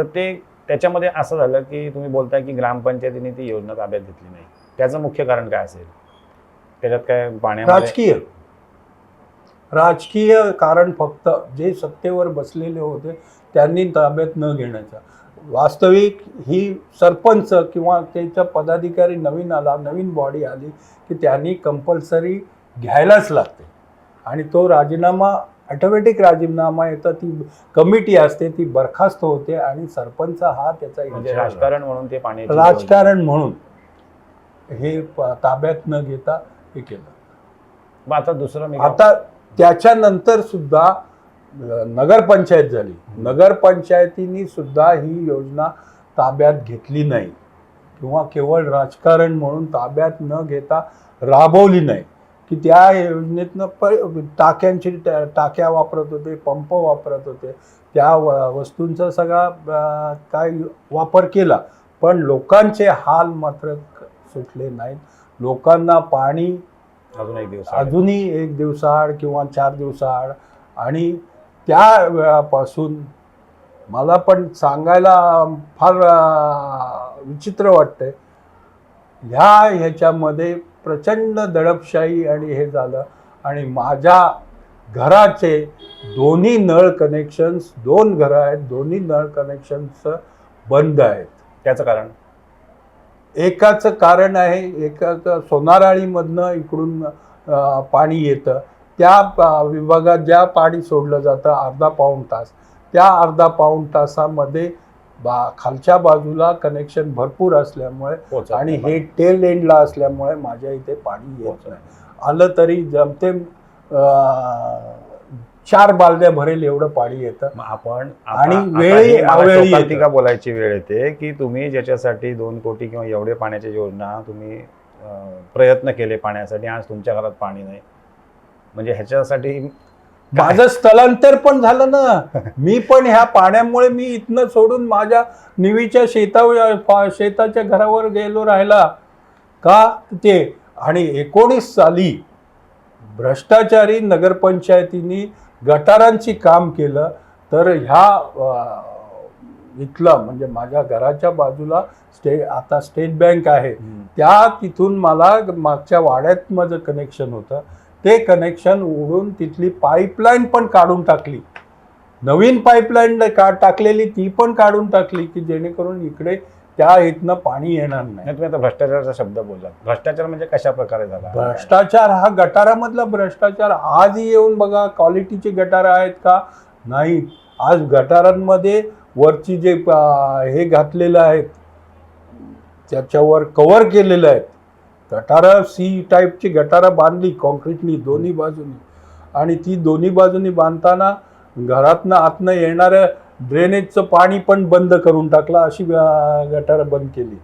तर ते त्याच्यामध्ये असं झालं की तुम्ही बोलताय की ग्रामपंचायतीने ती योजना ताब्यात घेतली नाही. त्याचं मुख्य कारण काय असेल? त्याच्यात काय पाण्या राजकीय. राजकीय कारण फक्त जे सत्तेवर बसलेले होते त्यांनी ताब्यात न घेण्याचा. वास्तविक ही सरपंच किंवा त्याचा पदाधिकारी नवीन आला नवीन बॉडी आली की त्यांनी कंपल्सरी घ्यायलाच लागते. आणि तो राजीनामा ऑटोमॅटिक राजीनामा येतं ती कमिटी असते ती बरखास्त होते आणि सरपंच हा त्याचा म्हणजे राजकारण म्हणून ते पाणी राजकारण म्हणून हे ताब्यात न घेता हे केलं. आता दुसरं मी आता त्याच्यानंतर सुद्धा नगरपंचायत झाली. नगरपंचायतीनी सुद्धा ही योजना ताब्यात घेतली नाही. किंवा केवळ राजकारण म्हणून ताब्यात न घेता राबवली नाही. की त्या योजनेतनं प टाक्यांची टा- टाक्या वापरत होते पंप वापरत होते. त्या व वस्तूंचा सगळा काय वापर केला. पण लोकांचे हाल मात्र सुटले नाहीत. लोकांना पाणी अजून एक दिवस अजूनही एक दिवसाआड किंवा चार दिवसाआड आणि त्या वेळापासून मला पण सांगायला फार विचित्र वाटतंय. ह्या ह्याच्यामध्ये प्रचंड दडपशाही आणि हे झालं. आणि माझ्या घराचे दोन्ही नळ कनेक्शन्स दोन घरं आहेत दोन्ही नळ कनेक्शन्स बंद आहेत. त्याचं कारण? एकाचं कारण आहे एकाचं सोनाराळीमधनं इकडून पाणी येतं. त्या विभागात ज्या पाणी सोडलं जातं अर्धा पाऊण तास. त्या अर्धा पाऊण तासामध्ये बा खालच्या बाजूला कनेक्शन भरपूर असल्यामुळे आणि. हे टेल एंडला असल्यामुळे माझ्या इथे पाणी येत नाही आलं तरी जमते चार बालद्या भरेल एवढं पाणी येतं आपण आणि वेळी येतं. बोलायची वेळ येते की तुम्ही ज्याच्यासाठी दोन कोटी किंवा एवढे पाण्याच्या योजना तुम्ही प्रयत्न केले पाण्यासाठी आज तुमच्या घरात पाणी नाही म्हणजे ह्याच्यासाठी माझं स्थलांतर पण झालं ना. मी पण ह्या पाण्यामुळे मी इथनं सोडून माझ्या निवीच्या शेता शेताच्या घरावर गेलो राहिला का? ते आणि एकोणीस साली भ्रष्टाचारी नगरपंचायतींनी गटारांची काम केलं. तर ह्या इथलं म्हणजे माझ्या घराच्या बाजूला स्टे आता स्टेट बँक आहे. त्या तिथून मला मागच्या वाड्यात माझं कनेक्शन होतं. ते कनेक्शन उडून तिथली पाईपलाईन पण काढून टाकली. नवीन पाईपलाईन का टाकलेली ती पण काढून टाकली की जेणेकरून इकडे त्या इथनं पाणी येणार नाही. तुम्ही आता भ्रष्टाचाराचा शब्द बोलला भ्रष्टाचार म्हणजे कशा प्रकारे झाला? भ्रष्टाचार हा गटारामधला भ्रष्टाचार. आजही येऊन बघा क्वालिटीचे गटार आहेत का? नाही. आज गटारांमध्ये वरची जे हे घातलेलं आहेत त्याच्यावर कव्हर केलेलं आहे गटारं सी टाईपची गटारं बांधली कॉन्क्रीटनी दोन्ही बाजूनी. आणि ती दोन्ही बाजूनी बांधताना घरातनं आतनं येणारं ड्रेनेजचं पाणी पण बंद करून टाकलं अशी गटारं बंद केली.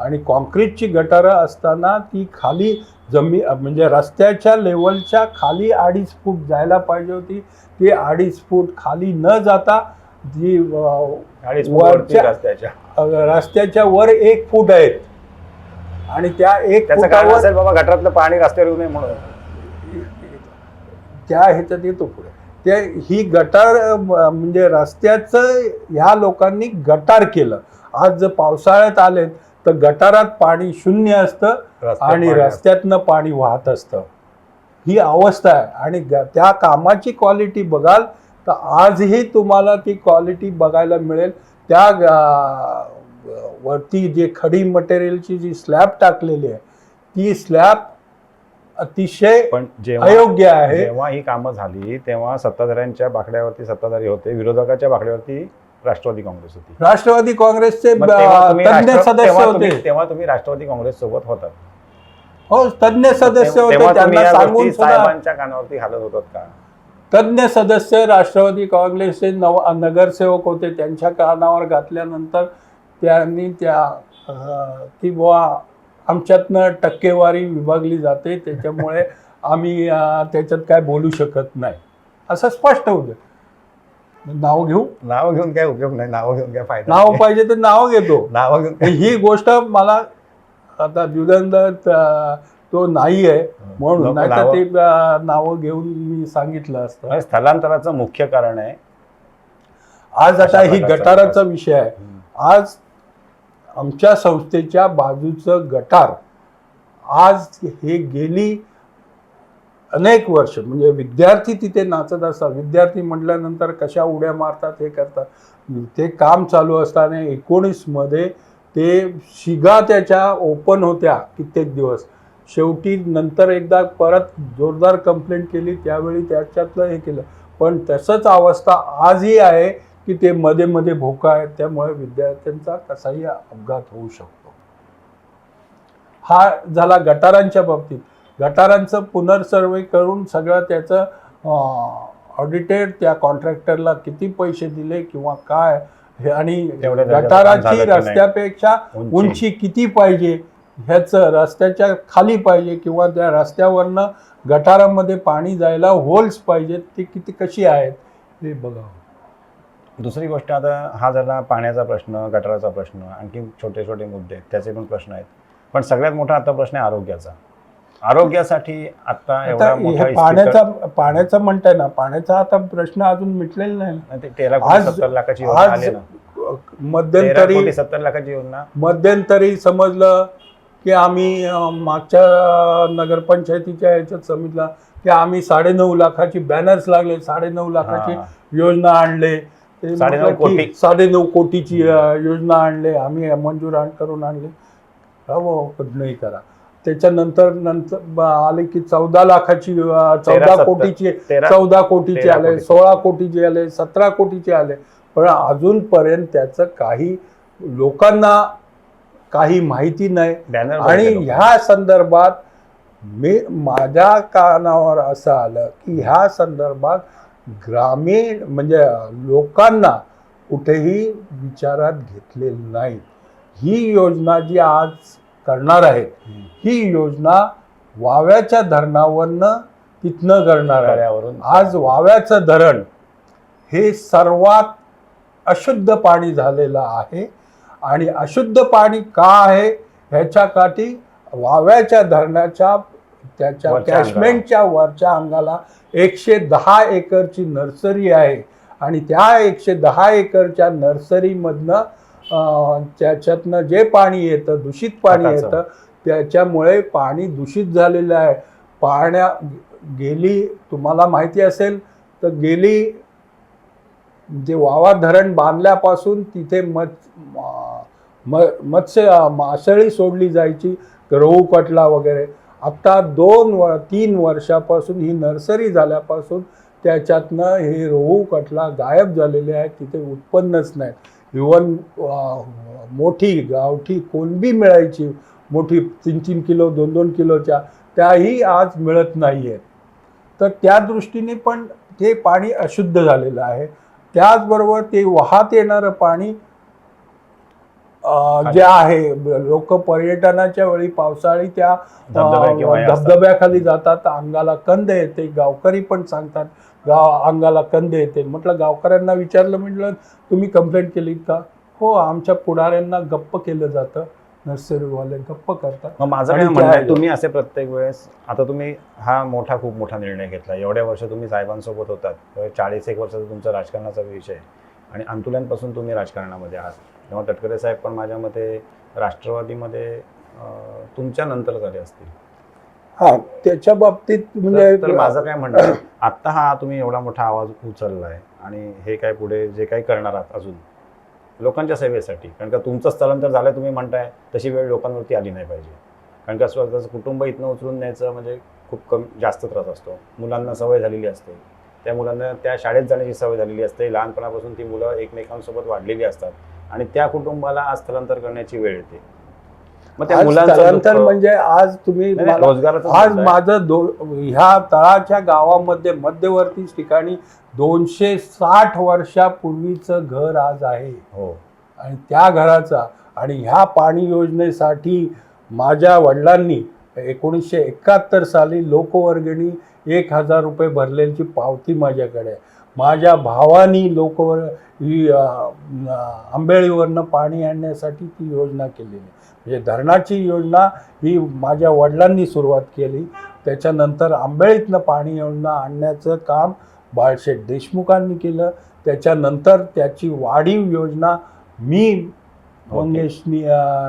आणि कॉन्क्रीटची गटारं असताना ती खाली जमी म्हणजे रस्त्याच्या लेवलच्या खाली अडीच फूट जायला पाहिजे होती. ती अडीच फूट खाली न जाता वरती वरच्या- रस्त्याच्या वर एक फूट आहेत. आणि त्या एक त्याचं कारण फुटावर असेल बाबा गटारातलं पाणी रस्त्यावर येऊ नये म्हणून. त्या ह्याच्यात येतो पुढे. त्या ही गटार अं, म्हणजे रस्त्याचं ह्या लोकांनी गटार केलं. आज जर पावसाळ्यात आले तर गटारात पाणी शून्य असतं रस्त्यावर आणि पाणी रस्त्यातनं पाणी वाहत असतं. ही अवस्था आहे. आणि ग- त्या कामाची क्वालिटी बघाल तर आजही तुम्हाला ती क्वालिटी बघायला मिळेल. त्या ग- वरती जे खडी मटेरियलची जी स्लॅब टाकलेली आहे ती स्लॅब अतिशय पण जेव्हा अयोग्य आहे. जेव्हा ही कामं झाली तेव्हा सत्ताधाऱ्यांच्या बाकड्यावरती सत्ताधारी होते विरोधकाच्या बाकड्यावरती राष्ट्रवादी काँग्रेस होती. राष्ट्रवादी काँग्रेसचे मग तेव्हा तुम्ही राष्ट्र- सदस्य तेव्हा होते. तुम्ही- तेव्हा तुम्ही राष्ट्रवादी काँग्रेस सोबत होतात हो तज्ञ सदस्य होते तेव्हा तुम्ही त्यांना या सांगून गोष्टी सुद्धा साहेबांच्या कानावरती घालत होतात का? तज्ञ सदस्य राष्ट्रवादी काँग्रेसचे नव नगरसेवक होते त्यांच्या कानावर घातल्यानंतर त्यांनी त्या की बुवा आमच्यातनं टक्केवारी विभागली जाते. त्याच्यामुळे आम्ही त्याच्यात काय बोलू शकत नाही. असं स्पष्ट होतं. नाव घेऊ? नाव घेऊन काय उपयोग नाही. नाव घेऊन काय फायदा नाव. पाहिजे तर नाव घेतो. नाव घेऊन ही गोष्ट मला आता जुगंधर तो नाही आहे म्हणून. नाही तर ते नावं घेऊन मी सांगितलं असतं. स्थलांतराचं मुख्य कारण आहे. आज आता ही गटाराचा विषय आहे. आज आमच्या संस्थेच्या बाजूचं गटार आज हे गेली अनेक वर्ष. म्हणजे विद्यार्थी तिथे नाचत असतात. विद्यार्थी म्हटल्यानंतर कशा उड्या मारतात हे करतात. ते काम चालू असताना एकोणीसमध्ये ते शिगा त्याच्या ओपन होत्या कित्येक दिवस. शेवटी नंतर एकदा परत जोरदार कंप्लेंट केली. त्यावेळी त्याच्यातलं हे केलं. पण तसंच अवस्था आजही आहे. की ते मध्ये मध्ये भोका आहेत त्यामुळे विद्यार्थ्यांचा कसाही अपघात होऊ शकतो हा झाला गटारांच्या बाबतीत गटारांचं पुनर्सर्वे करून सगळं त्याचं ऑडिटेड त्या कॉन्ट्रॅक्टरला किती पैसे दिले किंवा काय हे आणि गटाराची? रस्त्यापेक्षा उंची. उंची किती पाहिजे ह्याचं रस्त्याच्या खाली पाहिजे किंवा त्या रस्त्यावरनं गटारामध्ये पाणी जायला होल्स पाहिजेत ते किती कशी आहेत हे बघावं दुसरी गोष्ट आता हा झाला पाण्याचा प्रश्न गटाराचा प्रश्न आणखी छोटे छोटे मुद्दे आहेत त्याचे पण प्रश्न आहेत. पण सगळ्यात मोठा आता प्रश्न आहे आरोग्याचा. आरोग्यासाठी आता एवढा मोठा पाण्याचा पाण्याचा म्हणताय ना पाण्याचा आता प्रश्न अजून मिटलेला नाही. तेरा कोटी सत्तर लाखाची योजना आज आली ना. तेरा मध्यंतरी सत्तर लाखाची योजना. मध्यंतरी समजलं की आम्ही मागच्या नगरपंचायतीच्या ह्याच्यात समजलं की आम्ही साडेनऊ लाखाची बॅनर्स लागले साडेनऊ लाखाची. योजना आणले. साडेनऊ कोटी. साडेनऊ कोटीची योजना आणले आम्ही मंजूर आण करून आणले हो नाही करा त्याच्यानंतर नंतर आले की चौदा लाखाची चौदा. कोटीची चौदा कोटीचे आले कोटी. सोळा कोटीचे आले सतरा कोटीचे आले पण अजूनपर्यंत त्याचं काही लोकांना काही माहिती नाही आणि ह्या संदर्भात मी माझ्या कानावर असं आलं की ह्या संदर्भात ग्रामीण म्हणजे लोकांना कुठेही विचारात घेतलेलं नाही. ही योजना जी आज करणार आहेत ही योजना वाव्याच्या धरणावरनं तिथनं करणार आहे. आज वाव्याचं धरण हे सर्वात अशुद्ध पाणी झालेलं आहे. आणि अशुद्ध पाणी का आहे? ह्याच्या काठी वाव्याच्या धरणाच्या त्याच्या कॅशमेंटच्या वरच्या अंगाला एकशे दहा एकरची नर्सरी आहे. आणि त्या एकशे दहा एकरच्या नर्सरीमधनं त्याच्यातनं जे पाणी येतं दूषित पाणी. येतं त्याच्यामुळे पाणी दूषित झालेलं आहे. पाण्या गेली तुम्हाला माहिती असेल तर गेली जे वावा धरण बांधल्यापासून तिथे मत्स्य मासळी सोडली जायची रहू कटला वगैरे. आत्ता दोन व तीन वर्षापासून ही नर्सरी झाल्यापासून त्याच्यातनं हे रोहू कटला गायब झालेले आहेत तिथे उत्पन्नच नाही इवन मोठी गावठी कोलंबी मिळायची मोठी तीन तीन किलो दोन दोन किलोच्या त्याही आज मिळत नाही आहेत तर त्या दृष्टीने पण ते पाणी अशुद्ध झालेलं आहे. त्याचबरोबर ते वाहत येणारं पाणी जे आहे लोक पर्यटनाच्या वेळी पावसाळी त्या. धबधब्याखाली जातात. अंगाला कंद येते गावकरी पण सांगतात गाव अंगाला कंद येते. म्हटलं गावकऱ्यांना विचारलं म्हटलं तुम्ही कंप्लेंट केली का? हो आमच्या पुढाऱ्यांना गप्प केलं जातं. नर्सरीवाले गप्प करतात. मग माझं काय म्हणणं आहे तुम्ही असे प्रत्येक वेळेस आता तुम्ही हा मोठा खूप मोठा निर्णय घेतला. एवढ्या वर्ष तुम्ही साहेबांसोबत होतात. चाळीस एक वर्षाचा तुमचा राजकारणाचा विषय. आणि अंतुल्यांपासून तुम्ही राजकारणामध्ये आहात. तेव्हा तटकरे साहेब पण माझ्या मते राष्ट्रवादीमध्ये तुमच्या नंतर झाले असतील. हा त्याच्या बाबतीत म्हणजे माझं काय म्हणणं आत्ता हा तुम्ही एवढा मोठा आवाज उचललाय आणि हे काय पुढे जे काही करणार आहात अजून लोकांच्या सेवेसाठी. कारण का तुमचं स्थलांतर झालं तुम्ही म्हणताय तशी वेळ लोकांवरती आली नाही पाहिजे. कारण का स्वतःचं कुटुंब इथनं उचलून न्यायचं म्हणजे खूप कमी जास्त त्रास असतो. मुलांना सवय झालेली असते. त्या मुलांना त्या शाळेत जाण्याची सवय झालेली असते. लहानपणापासून ती मुलं एकमेकांसोबत वाढलेली असतात. आणि त्या कुटुंबाला आज स्थलांतर करण्याची वेळ येते मग त्या दुःख- म्हणजे आज तुम्ही रोजगाराचं आज. माझं दो ह्या तळाच्या गावामध्ये मध्यवर्ती ठिकाणी दोनशे साठ वर्षापूर्वीचं घर आज आहे हो आणि त्या घराचा आणि ह्या पाणी योजनेसाठी माझ्या वडिलांनी एकोणीसशे एकाहत्तर साली लोकवर्गणी एक हजार रुपये भरलेली पावती माझ्याकडे आहे. माझ्या भावानी लोकवर ही आंबेळीवरनं पाणी आणण्यासाठी ती योजना केलेली. आहे. म्हणजे धरणाची योजना ही माझ्या वडिलांनी सुरुवात केली. त्याच्यानंतर आंबेळीतनं पाणी योजना आणण्याचं काम बाळशेठ देशमुखांनी केलं. त्याच्यानंतर त्याची वाढीव योजना मी मंगेशनी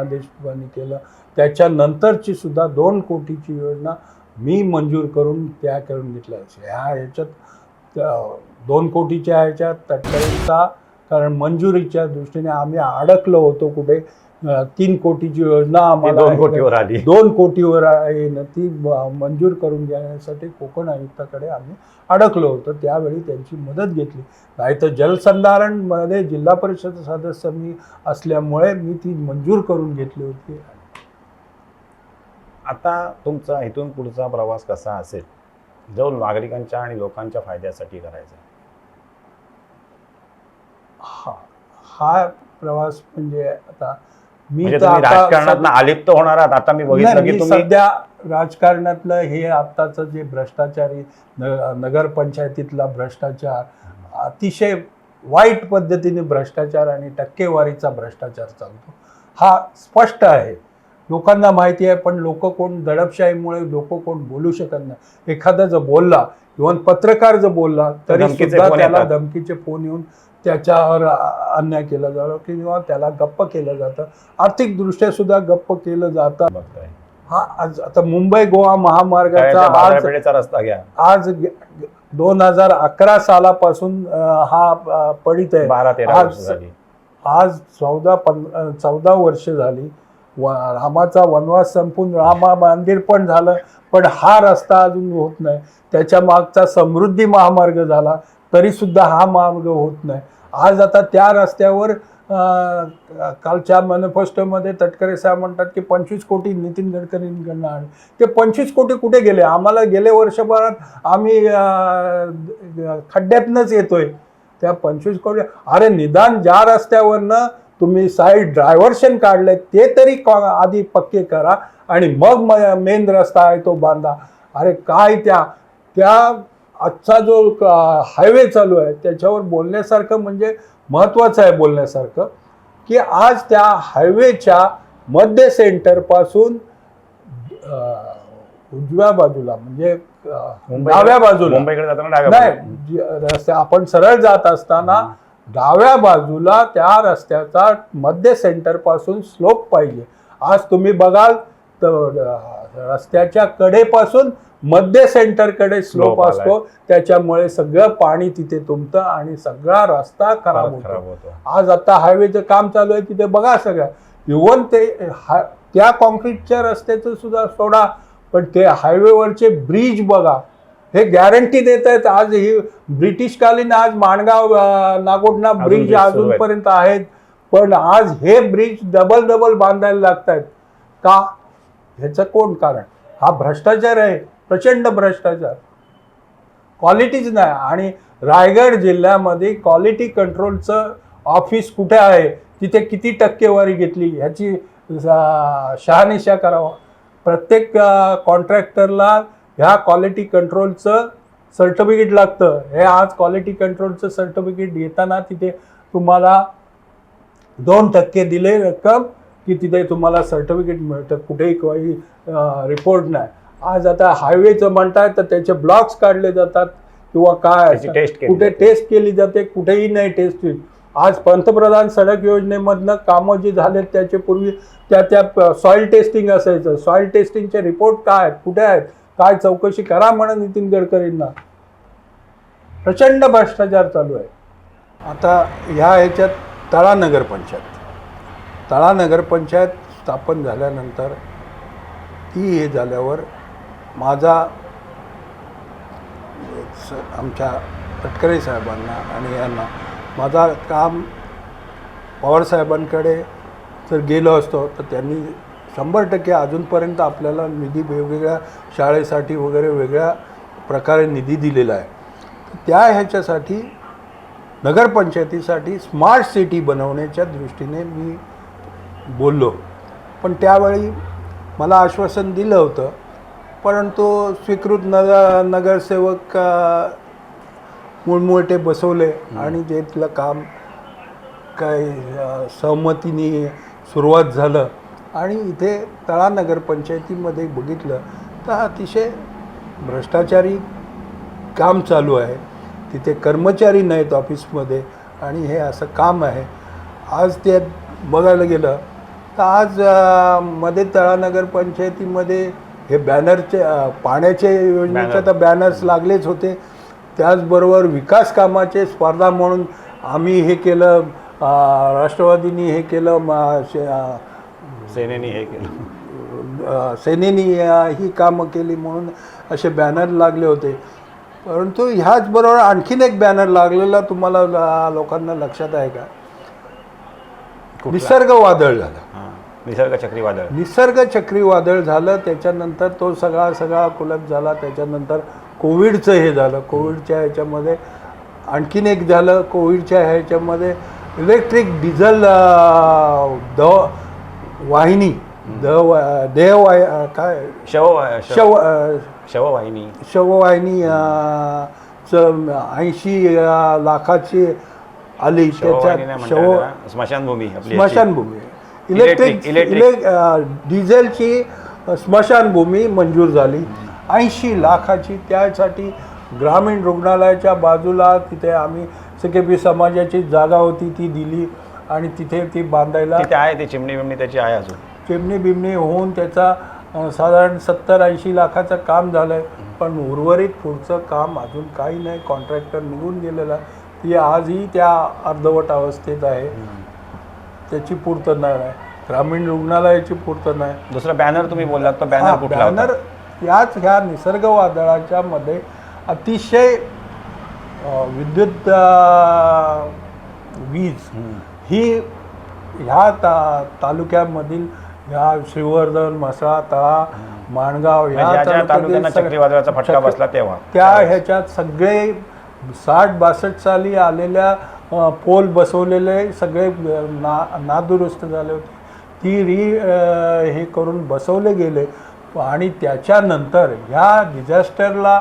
देशमुखांनी केलं. त्याच्यानंतरची सुद्धा दोन कोटीची योजना मी मंजूर करून त्या करून घेतल्या. ह्या ह्याच्यात दोन कोटीच्या ह्याच्यात तटकरेंचा कारण मंजुरीच्या दृष्टीने आम्ही अडकलो होतो कुठे? तीन कोटीची योजना आम्हाला दोन कोटीवर आली. दोन कोटीवर आहे न ती मंजूर करून घेण्यासाठी कोकण आयुक्ताकडे आम्ही अडकलो होतो. त्यावेळी त्यांची मदत घेतली. नाही तर जलसंधारणमध्ये जिल्हा परिषद सदस्य मी असल्यामुळे मी ती मंजूर करून घेतली होती. आता तुमचा इथून पुढचा प्रवास कसा असेल? जो नागरिकांच्या आणि लोकांच्या फायद्यासाठी करायचा हा हा प्रवास म्हणजे आता मी म्हणजे राजकारणात आलिप्त होणार आता मी बघितलं की सध्या राजकारणातलं हे आत्ताचं जे भ्रष्टाचारी न- नगर पंचायतीतला भ्रष्टाचार अतिशय वाईट पद्धतीने भ्रष्टाचार आणि टक्केवारीचा भ्रष्टाचार चालतो. हा स्पष्ट आहे. लोकांना माहिती आहे पण लोक कोण दडपशाहीमुळे लोक कोण बोलू शकत नाही. एखादा जर बोलला इव्हन पत्रकार जर बोलला तरी सुद्धा त्याला. धमकीचे फोन येऊन त्याच्यावर अन्याय केला जातो किंवा त्याला गप्प केलं जातं. आर्थिकदृष्ट्या सुद्धा गप्प केलं जातं. हा आज आता मुंबई गोवा महामार्गाचा आज रस्ता घ्या. आज दोन हजार अकरा सालापासून हा पडित आहे. आज- आज चौदा पं चौदा वर्ष झाली. व रामाचा वनवास संपून रामा मंदिर पण झालं पण हा रस्ता अजून होत नाही. त्याच्या मागचा समृद्धी महामार्ग झाला. तरीसुद्धा हा मार्ग होत नाही. आज आता त्या रस्त्यावर कालच्या मॅनिफेस्टोमध्ये तटकरे साहेब म्हणतात की पंचवीस कोटी नितीन गडकरींकडनं आले ते पंचवीस कोटी कुठे गेले? आम्हाला गेले वर्षभरात आम्ही खड्ड्यातनंच येतोय. त्या पंचवीस कोटी अरे निदान ज्या रस्त्यावरनं तुम्ही साईड ड्रायव्हर्शन काढले ते तरी कॉ- आधी पक्के करा आणि मग मेन रस्ता आहे तो बांधा. अरे काय त्या त्या आजचा जो हायवे चालू आहे त्याच्यावर बोलण्यासारखं म्हणजे महत्त्वाचं आहे बोलण्यासारखं की आज त्या हायवेच्या मध्य सेंटरपासून उजव्या बाजूला म्हणजे डाव्या बाजूला. मुंबईकडे जाताना नाही रस्ते आपण सरळ जात असताना डाव्या बाजूला त्या रस्त्याचा मध्य सेंटरपासून स्लोप पाहिजे. आज तुम्ही बघाल तर रस्त्याच्या कडेपासून मध्य सेंटरकडे स्लोप. असतो त्याच्यामुळे सगळं पाणी तिथे तुंबतं आणि सगळा रस्ता खराब होतो. आज आता हायवेचं काम चालू आहे तिथे बघा सगळं. इव्हन ते हा त्या कॉन्क्रीटच्या रस्त्याचं सुद्धा सोडा पण ते हायवेवरचे ब्रिज बघा. हे गॅरंटी देत आहेत आज ही ब्रिटिशकालीन आज माणगाव अजून ब्रिज. अजूनपर्यंत आहेत. पण आज हे ब्रिज डबल डबल बांधायला लागत आहेत का? ह्याचं कोण कारण? हा भ्रष्टाचार आहे. प्रचंड भ्रष्टाचार. क्वालिटीच नाही. आणि रायगड जिल्ह्यामध्ये क्वालिटी कंट्रोलचं ऑफिस कुठे आहे? तिथे किती टक्केवारी घेतली? ह्याची शहानिशा करावा. प्रत्येक कॉन्ट्रॅक्टरला ह्या क्वालिटी कंट्रोलचं सर्टिफिकेट लागतं. हे आज क्वालिटी कंट्रोलचं सर्टिफिकेट घेताना तिथे तुम्हाला दोन टक्के दिले रक्कम की तिथे तुम्हाला सर्टिफिकेट मिळतं. कुठेही काही रिपोर्ट नाही. आज आता हायवेचं म्हणताय तर त्याचे ब्लॉक्स काढले जातात. किंवा काय कुठे. टेस्ट केली जाते कुठेही नाही टेस्ट होईल आज पंतप्रधान सडक योजनेमधनं कामं जी झालेत त्याचे पूर्वी त्या त्या सॉइल टेस्टिंग असायचं. सॉइल टेस्टिंगचे रिपोर्ट काय आहेत? कुठे आहेत? काय चौकशी करा म्हणा नितीन गडकरींना. प्रचंड भ्रष्टाचार चालू आहे. आता ह्या ह्याच्यात तळा नगरपंचायत तळा नगरपंचायत स्थापन झाल्यानंतर ती हे झाल्यावर माझा स- आमच्या तटकरे साहेबांना आणि यांना माझा काम पवारसाहेबांकडे जर गेलो असतो तर त्यांनी शंभर टक्के अजूनपर्यंत आपल्याला निधी वेगवेगळ्या शाळेसाठी वगैरे वेगळ्या प्रकारे निधी दिलेला आहे. त्या ह्याच्यासाठी नगरपंचायतीसाठी स्मार्ट सिटी बनवण्याच्या दृष्टीने मी बोललो. पण त्यावेळी मला आश्वासन दिलं होतं परंतु स्वीकृत नगर नगरसेवक मुळमुळटे बसवले आणि जे तिथलं काम काय अ, सहमतीने सुरुवात झालं आणि इथे तळा नगरपंचायतीमध्ये बघितलं तर अतिशय भ्रष्टाचारी काम चालू आहे. तिथे कर्मचारी नाहीत ऑफिसमध्ये आणि हे असं काम आहे. आज ते बघायला गेलं तर आज मध्ये तळानगर पंचायतीमध्ये हे बॅनरचे पाण्याचे योजनेचे. तर बॅनर्स लागलेच होते. त्याचबरोबर विकास कामाचे स्पर्धा म्हणून आम्ही हे केलं राष्ट्रवादीनी हे केलं सेनेने हे केलं. सेनेनी ही कामं केली म्हणून असे बॅनर लागले होते. परंतु ह्याचबरोबर आणखीन एक बॅनर लागलेला तुम्हाला लोकांना लक्षात आहे का? निसर्ग वादळ झालं. निसर्ग चक्रीवादळ. निसर्ग चक्रीवादळ झालं त्याच्यानंतर तो सगळा सगळा कुलत झाला त्याच्यानंतर कोविडचं हे झालं. कोविडच्या ह्याच्यामध्ये आणखीन एक झालं कोविडच्या ह्याच्यामध्ये इलेक्ट्रिक डिझेल द वाहिनी द देह अ, काय? शव शव. शववाहिनी. शववाहिनी ऐंशी लाखाची आली. त्याच्यात शव. स्मशानभूमी. स्मशानभूमी. Electric- electric. इलेक डिझेलची स्मशानभूमी मंजूर झाली. ऐंशी लाखाची त्यासाठी ग्रामीण रुग्णालयाच्या बाजूला तिथे आम्ही सकेपी समाजाची जागा होती ती दिली आणि तिथे ती बांधायला तिथे आहे ती चिमणी बिमणी त्याची आहे अजून. चिमणी बिमणी होऊन त्याचा साधारण सत्तर ऐंशी लाखाचं काम झालं आहे पण उर्वरित पुढचं काम अजून काही नाही. कॉन्ट्रॅक्टर निघून गेलेला ती आजही त्या अर्धवट अवस्थेत आहे. त्याची पूर्तता नाही ग्रामीण रुग्णालयाची पूर्तता नाही दुसरा बॅनर तुम्ही बोललात तो हा, बॅनर कुठला होता? बॅनर याच ह्या निसर्ग वादळाच्या मध्ये अतिशय अ, विद्युत अ, वीज. ही ह्या ता तालुक्यामधील ह्या श्रीवर्धन म्हसळा तळा माणगाव म्हणजे ज्या तालुक्यांना सगळ्या- चक्रीवादळाचा फटका चक्री- बसला तेव्हा त्या. ह्याच्यात सगळे साठ बासष्ट साली आलेल्या पोल बसवलेले सगळे ना नादुरुस्त झाले होते. ती री हे करून बसवले गेले. आणि त्याच्यानंतर ह्या डिझास्टरला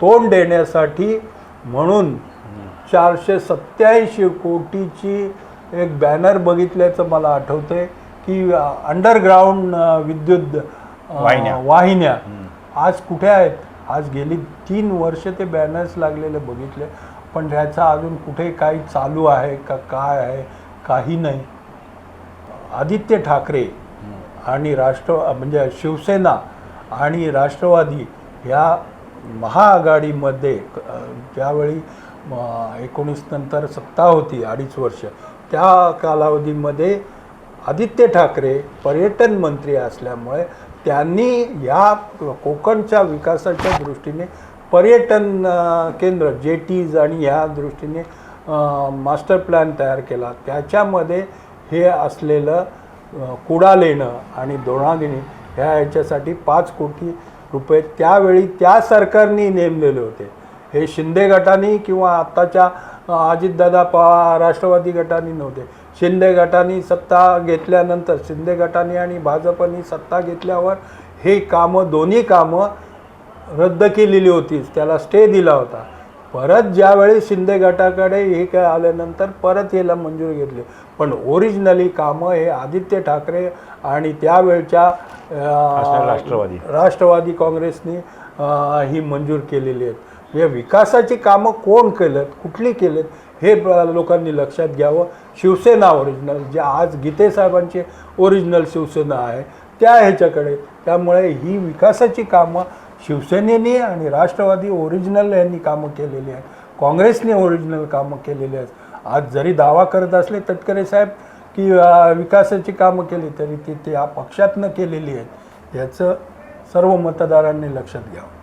तोंड देण्यासाठी म्हणून चारशे सत्याऐंशी कोटीची एक बॅनर बघितल्याचं मला आठवते की अंडरग्राऊंड विद्युत वाहिन्या. वाहिन्या. आज कुठे आहेत? आज गेली तीन वर्ष ते बॅनर्स लागलेले बघितले. पण ह्याचा अजून कुठे काही चालू आहे का काय आहे काही नाही. आदित्य ठाकरे आणि राष्ट्र म्हणजे शिवसेना आणि राष्ट्रवादी ह्या महाआघाडीमध्ये ज्यावेळी एकोणीस नंतर सत्ता होती अडीच वर्ष त्या कालावधीमध्ये आदित्य ठाकरे पर्यटन मंत्री असल्यामुळे त्यांनी या कोकणच्या विकासाच्या दृष्टीने पर्यटन केंद्र जेटीज आणि ह्या दृष्टीने मास्टर प्लॅन तयार केला. त्याच्यामध्ये हे असलेलं कुडा कुडालेणं आणि दोणागिणी ह्या याच्यासाठी पाच कोटी रुपये त्यावेळी त्या सरकारने नेमलेले होते. हे शिंदे गटाने किंवा आत्ताच्या अजितदादा पवार राष्ट्रवादी गटाने नव्हते. शिंदे गटाने सत्ता घेतल्यानंतर शिंदे गटाने आणि भाजपने सत्ता घेतल्यावर हे कामं दोन्ही कामं रद्द केलेली होती त्याला स्टे दिला होता. परत ज्यावेळी शिंदे गटाकडे हे काय आल्यानंतर परत याला मंजूर घेतले. पण ओरिजिनली कामं हे आदित्य ठाकरे आणि त्यावेळच्या राष्ट्रवादी. राष्ट्रवादी काँग्रेसने ही मंजूर केलेली आहेत. म्हणजे विकासाची कामं कोण केलेत कुठली केलेत हे लोकांनी लक्षात घ्यावं. शिवसेना ओरिजिनल जे आज गीते साहेबांची ओरिजिनल शिवसेना आहे त्या ह्याच्याकडे. त्यामुळे ही विकासाची कामं शिवसेनेने आणि राष्ट्रवादी ओरिजिनल यांनी कामं केलेली आहेत. काँग्रेसने ओरिजिनल कामं केलेली आहेत. आज जरी दावा करत असले तटकरे साहेब की विकासाची कामं केली तरी ती त्या पक्षातनं केलेली आहेत. याचं सर्व मतदारांनी लक्षात घ्यावं.